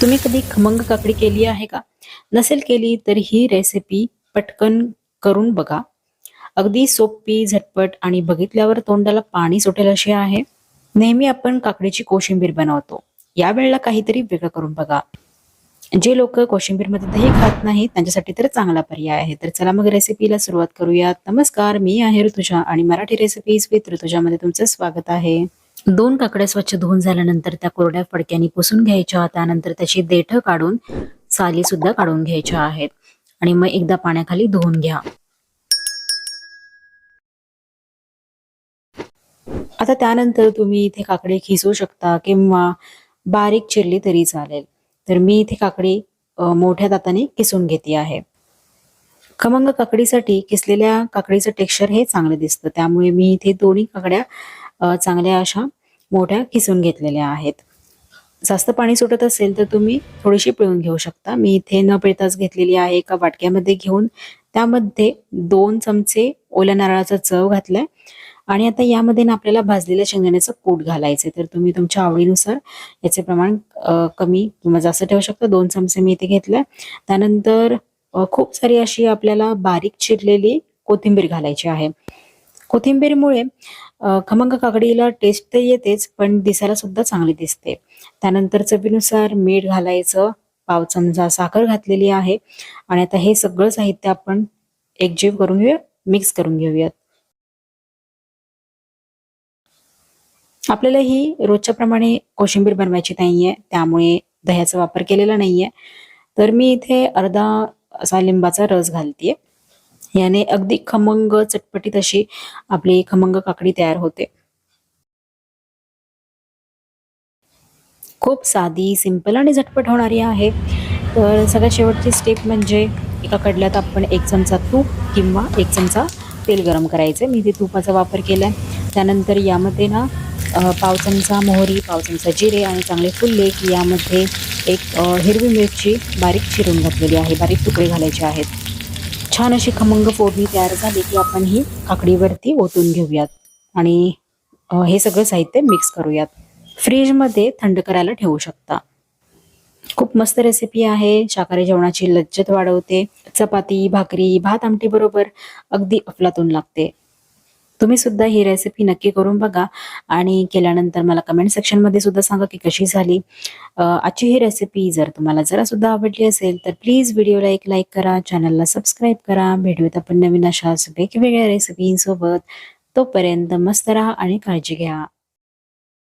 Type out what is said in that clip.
तुम्ही कधी खमंग काकडी केली आहे का? नसेल केली तर ही रेसिपी पटकन करून बघा. अगदी सोपी झटपट आणि बघितल्यावर तोंडाला पाणी सुटेल अशी आहे. नेहमी आपण काकडीची कोशिंबीर बनवतो. या वेळेला काहीतरी वेगळं करून बघा. जे लोक कोशिंबीरमध्ये दही खात नाहीत त्यांच्यासाठी तर चांगला पर्याय आहे. तर चला मग रेसिपीला सुरुवात करूयात. नमस्कार मी आहे ऋतुजा आणि मराठी रेसिपीज विथ ऋतुजामध्ये तुमचं स्वागत आहे. दोन काकड्या स्वच्छ धुवून झाल्यानंतर त्या कोरड्या फडक्याने पुसून घ्यायच्या त्यानंतर त्याची देठ काढून साली सुद्धा काढून घ्यायच्या आहेत. आणि मग एकदा पाण्याखाली धुवून घ्या. आता त्यानंतर तुम्ही इथे काकडी खिसू शकता किंवा बारीक चिरली तरी चालेल. तर मी इथे काकडी मोठ्या दाताने किसून घेते आहे. खमंग काकडीसाठी किसलेल्या काकडीचं टेक्स्चर हे चांगलं दिसतं. त्यामुळे मी इथे दोन्ही काकड्या चांगल्या अशा मोठ्या किसून घेतलेल्या आहेत. जास्त पाणी सुटत असेल तर तुम्ही थोडीशी पिळून घेऊ शकता. मी इथे न पिळताच घेतलेली आहे एका वाटक्यामध्ये घेऊन. त्यामध्ये दोन चमचे ओल्या नारळाचा चव घातलाय. आणि आता यामध्ये ना आपल्याला भाजलेल्या शेंगदाण्याचं कूट घालायचं तर तुम्ही तुमच्या आवडीनुसार याचे प्रमाण कमी किंवा जास्त ठेवू शकता. दोन चमचे मी इथे घेतलाय. त्यानंतर खूप सारी अशी आपल्याला बारीक चिरलेली कोथिंबीर घालायची आहे. कोथिंबीरमुळे खमंग काकडीला टेस्ट तर येतेच पण दिसायला सुद्धा चांगली दिसते. त्यानंतर चवीनुसार मीठ घालायचं पाव चमचा साखर घातलेली आहे. आणि आता हे सगळं साहित्य आपण एकजीव करून घेऊया मिक्स करून घेऊयात. आपल्याला ही रोजच्या प्रमाणे कोशिंबीर बनवायची नाहीये त्यामुळे दह्याचा वापर केलेला नाहीये. तर मी इथे अर्धा असा लिंबाचा रस घालतीये. याने अगदी खमंग चटपटीत अशी आपली खमंग काकडी तयार होते. खूप साधी सिंपल आणि झटपट होणारी आहे. तर सगळ्यात शेवटची स्टेप म्हणजे एका कडल्यात आपण एक चमचा तूप किंवा एक चमचा तेल गरम करायचे. मी ते तुपाचा वापर केला त्यानंतर यामध्ये ना पाव चमचा मोहरी पाव चमचा जिरे आणि चांगले फुलले की यामध्ये एक हिरवी मिरची बारीक चिरून घातलेली आहे. बारीक तुकडे घालायचे आहेत. छान अशी खमंग फोडणी तयार झाली की आपण ही काकडीवरती ओतून घेऊयात. आणि हे सगळं साहित्य मिक्स करूयात. फ्रीजमध्ये थंड करायला ठेवू शकता. खूप मस्त रेसिपी आहे. शाकाहारी जेवणाची लज्जत वाढवते. चपाती भाकरी भात आमटी बरोबर अगदी अफलातून लागते. तुम्ही सुद्धा ही रेसिपी नक्की करून बघा. आणि केल्यानंतर मला कमेंट सेक्शनमध्ये सुद्धा सांगा की कशी झाली. आजची ही रेसिपी जर तुम्हाला जरा सुद्धा आवडली असेल तर प्लीज व्हिडिओला एक लाईक करा चॅनलला सबस्क्राईब करा. भेटूयात आपण नवीन अशाच वेगवेगळ्या रेसिपींसोबत तोपर्यंत मस्त राहा आणि काळजी घ्या.